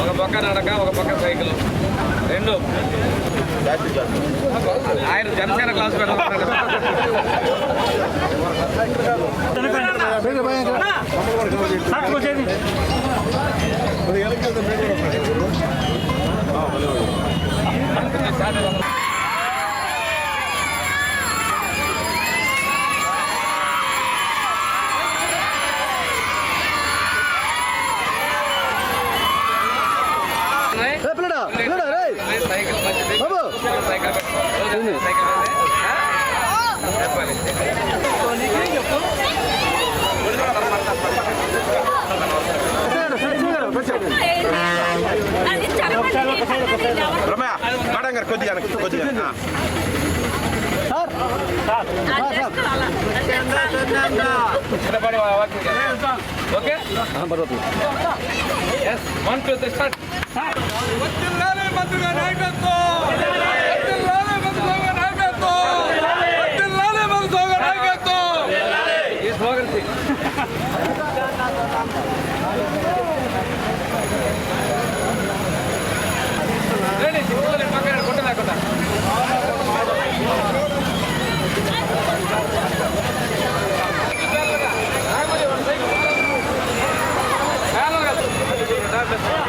ఒక పక్క నడక ఒక పక్క సైకిల్ రెండు. ఆయన జనసేన క్లాస్ పెట్టాలన్నాడు కొద్దిగా వెనక్కి, కొద్దిగా ఆ. చిన్నపాటి వాకింగ్ చేద్దాం. Okay yes one two three start వద్దులాలే మంత్రుగా నాయకత్వం Gracias.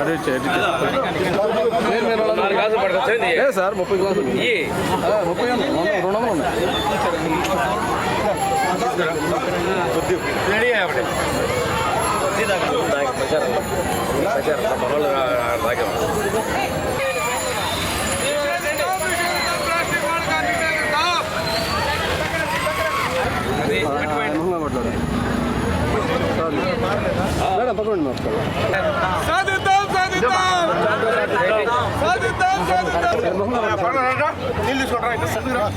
అదే సార్ ముప్పై గ్లాసులు ముప్పై రెండు వందలు ఉన్నాయి రెడీ మేడం పక్కన సాధిద్దాం సాధిద్దాం సాధిద్దాం సాధిద్దాం నీళ్ళు తీసుకుంటారా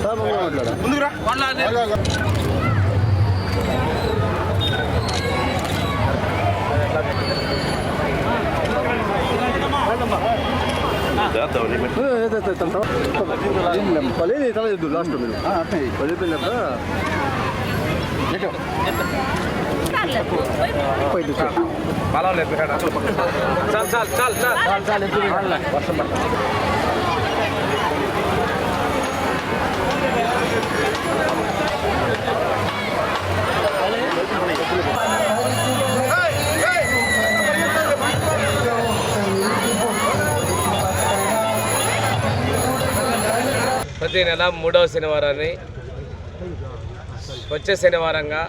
ముందుకురా తల లాస్ట్ పల్లె పిల్లక పర్వాలేదు చాలు చాలు చాలు ప్రతి నెల మూడవ శనివారాన్ని వచ్చే శనివారంగా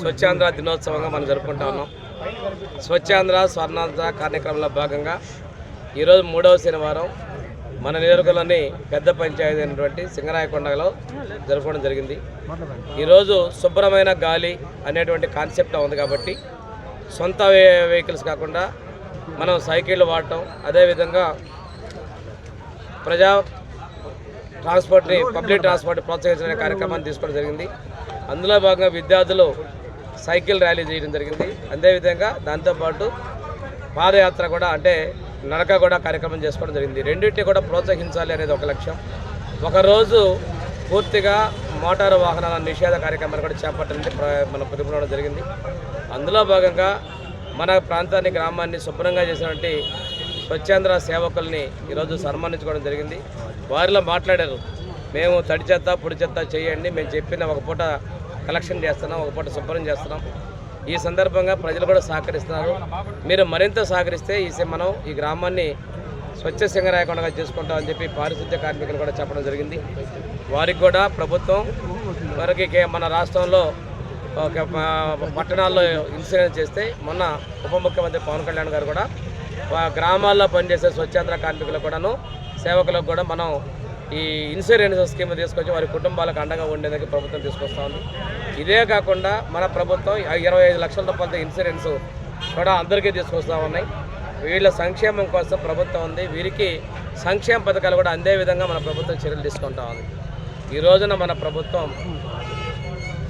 స్వచ్ఛాంధ్ర దినోత్సవంగా మనం జరుపుకుంటా ఉన్నాం. స్వచ్ఛాంధ్ర స్వర్ణాంధ్ర కార్యక్రమంలో భాగంగా ఈరోజు మూడవ శనివారం మన నియోజకవర్గంలోని పెద్ద పంచాయతీ అయినటువంటి సింగరాయకొండలో జరుపుకోవడం జరిగింది. ఈరోజు శుభ్రమైన గాలి అనేటువంటి కాన్సెప్ట్ ఉంది కాబట్టి సొంత వెహికల్స్ కాకుండా మనం సైకిళ్ళు వాడటం అదేవిధంగా ప్రజా ట్రాన్స్పోర్ట్ని పబ్లిక్ ట్రాన్స్పోర్ట్ ప్రోత్సహించిన కార్యక్రమాన్ని తీసుకోవడం జరిగింది. అందులో భాగంగా విద్యార్థులు సైకిల్ ర్యాలీ చేయడం జరిగింది. అదేవిధంగా దాంతోపాటు పాదయాత్ర కూడా అంటే నడక కూడా కార్యక్రమం చేసుకోవడం జరిగింది. రెండింటిని కూడా ప్రోత్సహించాలి అనేది ఒక లక్ష్యం. ఒకరోజు పూర్తిగా మోటారు వాహనాల నిషేధ కార్యక్రమాన్ని కూడా చేపట్టడానికి ప్ర- మనం పిలుపునడం జరిగింది. అందులో భాగంగా మన ప్రాంతాన్ని గ్రామాన్ని శుభ్రంగా చేసినటువంటి స్వచ్ఛాంధ్ర సేవకుల్ని ఈరోజు సన్మానించుకోవడం జరిగింది. వారిలో మాట్లాడారు మేము తడి చెత్త పొడి చెత్త చేయండి. మేము చెప్పిన ఒక పూట కలెక్షన్ చేస్తున్నాం ఒక పూట శుభ్రం చేస్తున్నాం. ఈ సందర్భంగా ప్రజలు కూడా సహకరిస్తున్నారు. మీరు మరింత సహకరిస్తే ఈ మనం ఈ గ్రామాన్ని స్వచ్ఛ సింగరాయకుండా చేసుకుంటామని చెప్పి పారిశుద్ధ్య కార్మికులు కూడా చెప్పడం జరిగింది. వారికి కూడా ప్రభుత్వం వారికి మన రాష్ట్రంలో ఒక పట్టణాల్లో ఇన్సూరెన్స్ చేస్తే మొన్న ఉప ముఖ్యమంత్రి పవన్ కళ్యాణ్ గారు కూడా గ్రామాల్లో పనిచేసే స్వచ్ఛంద కార్మికులకు కూడాను సేవకులకు కూడా మనం ఈ ఇన్సూరెన్స్ స్కీమ్ తీసుకొచ్చి వారి కుటుంబాలకు అండగా ఉండేందుకు ప్రభుత్వం తీసుకొస్తా ఉంది. ఇదే కాకుండా మన ప్రభుత్వం ఇరవై ఐదు లక్షల రూపాయలతో ఇన్సూరెన్స్ కూడా అందరికీ తీసుకొస్తా ఉన్నాయి. వీళ్ళ సంక్షేమం కోసం ప్రభుత్వం ఉంది. వీరికి సంక్షేమ పథకాలు కూడా అందే విధంగా మన ప్రభుత్వం చర్యలు తీసుకుంటా ఉంది. ఈ రోజున మన ప్రభుత్వం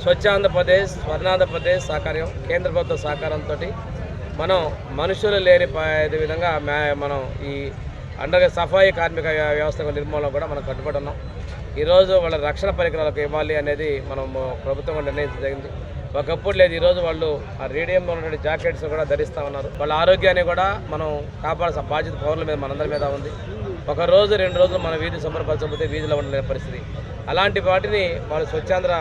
స్వచ్ఛ ఆంధ్రప్రదేశ్ స్వర్ణాంధ్రప్రదేశ్ సహకార్యం కేంద్ర ప్రభుత్వ సహకారంతో మనం మనుషులు లేని విధంగా మనం ఈ అండగా సఫాయి కార్మిక వ్యవస్థ నిర్మూలన కూడా మనం కట్టుబడి ఉన్నాం. ఈరోజు వాళ్ళ రక్షణ పరికరాలకు ఇవ్వాలి అనేది మనం ప్రభుత్వం కూడా నిర్ణయించడం జరిగింది. ఒకప్పుడు లేదు ఈరోజు వాళ్ళు ఆ రేడియంలో ఉన్నటువంటి జాకెట్స్ కూడా ధరిస్తూ ఉన్నారు. వాళ్ళ ఆరోగ్యాన్ని కూడా మనం కాపాడాల్సిన బాధ్యత పౌరుల మీద మనందరి మీద ఉంది. ఒక రోజు రెండు రోజులు మన వీధి శుభ్రపరచకపోతే వీధిలో ఉండలేని పరిస్థితి. అలాంటి వాటిని వాళ్ళు స్వచ్ఛాంధ్ర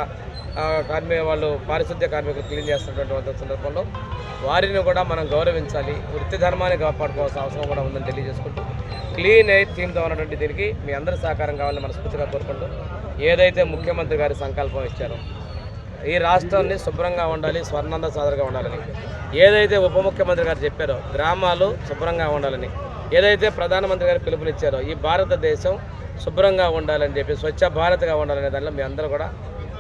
కార్మిక వాళ్ళు పారిశుద్ధ్య కార్మికులు క్లీన్ చేస్తున్నటువంటి సందర్భంలో వారిని కూడా మనం గౌరవించాలి. వృత్తి ధర్మాన్ని కాపాడుకోవాల్సిన అవసరం కూడా ఉందని తెలియజేసుకుంటూ క్లీన్ ఎయిర్ థీమ్తో ఉన్నటువంటి దీనికి మీ అందరి సహకారం కావాలని మనస్ఫూర్తిగా కోరుకుంటూ ఏదైతే ముఖ్యమంత్రి గారి సంకల్పం ఇచ్చారో ఈ రాష్ట్రాన్ని శుభ్రంగా ఉండాలి స్వర్ణంద సాదరగా ఉండాలని. ఏదైతే ఉప ముఖ్యమంత్రి గారు చెప్పారో గ్రామాలు శుభ్రంగా ఉండాలని. ఏదైతే ప్రధానమంత్రి గారు పిలుపునిచ్చారో ఈ భారతదేశం శుభ్రంగా ఉండాలని చెప్పి స్వచ్ఛ భారత్గా ఉండాలనే దానిలో మీ అందరూ కూడా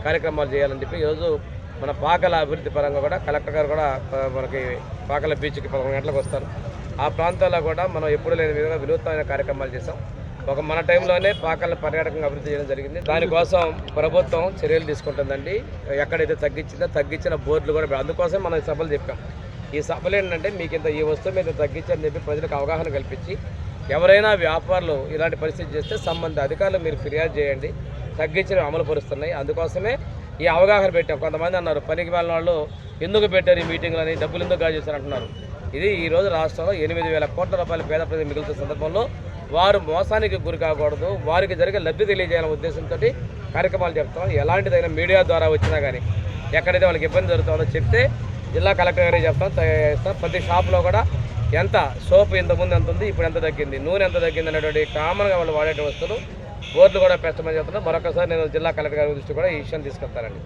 కార్యక్రమాలు చేయాలని చెప్పి ఈరోజు మన పాకల అభివృద్ధి పరంగా కూడా కలెక్టర్ గారు కూడా మనకి పాకల బీచ్కి పదకొండు గంటలకు వస్తారు. ఆ ప్రాంతాల్లో కూడా మనం ఎప్పుడు లేని విధంగా వినూత్నమైన కార్యక్రమాలు చేసాం ఒక మన టైంలోనే పాకలను పర్యాటకంగా అభివృద్ధి చేయడం జరిగింది. దానికోసం ప్రభుత్వం చర్యలు తీసుకుంటుందండి. ఎక్కడైతే తగ్గించిందో తగ్గించిన బోర్డులు కూడా అందుకోసం మనం సభలు చెప్పాం. ఈ సభలు ఏంటంటే మీకు ఇంత ఈ వస్తువు మీద తగ్గించని చెప్పి ప్రజలకు అవగాహన కల్పించి ఎవరైనా వ్యాపారులు ఇలాంటి పరిస్థితి చేస్తే సంబంధిత అధికారులు మీరు ఫిర్యాదు చేయండి. తగ్గించడం అమలు పరుస్తున్నాయి. అందుకోసమే ఈ అవగాహన పెట్టాం. కొంతమంది అన్నారు పనికి వెళ్ళిన వాళ్ళు ఎందుకు పెట్టారు ఈ మీటింగ్లని డబ్బులు ఎందుకు గాజేశారు అంటున్నారు. ఇది ఈ రోజు రాష్ట్రంలో ఎనిమిది వేల కోట్ల రూపాయల పేద ప్రజలు మిగులుతున్న సందర్భంలో వారు మోసానికి గురి కాకూడదు. వారికి జరిగే లబ్ధి తెలియజేయాలనే ఉద్దేశంతో కార్యక్రమాలు చెప్తాం ఎలాంటిదైనా మీడియా ద్వారా వచ్చినా కానీ ఎక్కడైతే వాళ్ళకి ఇబ్బంది జరుగుతుందో చెప్తే జిల్లా కలెక్టర్ గారికి చెప్తాం చేస్తాం ప్రతి షాప్లో కూడా ఎంత సోపు ఇంతకుముందు ఎంత ఉంది ఇప్పుడు ఎంత తగ్గింది నూనె ఎంత తగ్గింది అనేటువంటి కామన్గా వాళ్ళు వాడే వస్తువులు. బోర్డులు కూడా పెట్టమని చెప్తున్నారు మరొకసారి నేను జిల్లా కలెక్టర్ గారి దృష్టి కూడా ఈ విషయం తీసుకెళ్తానండి.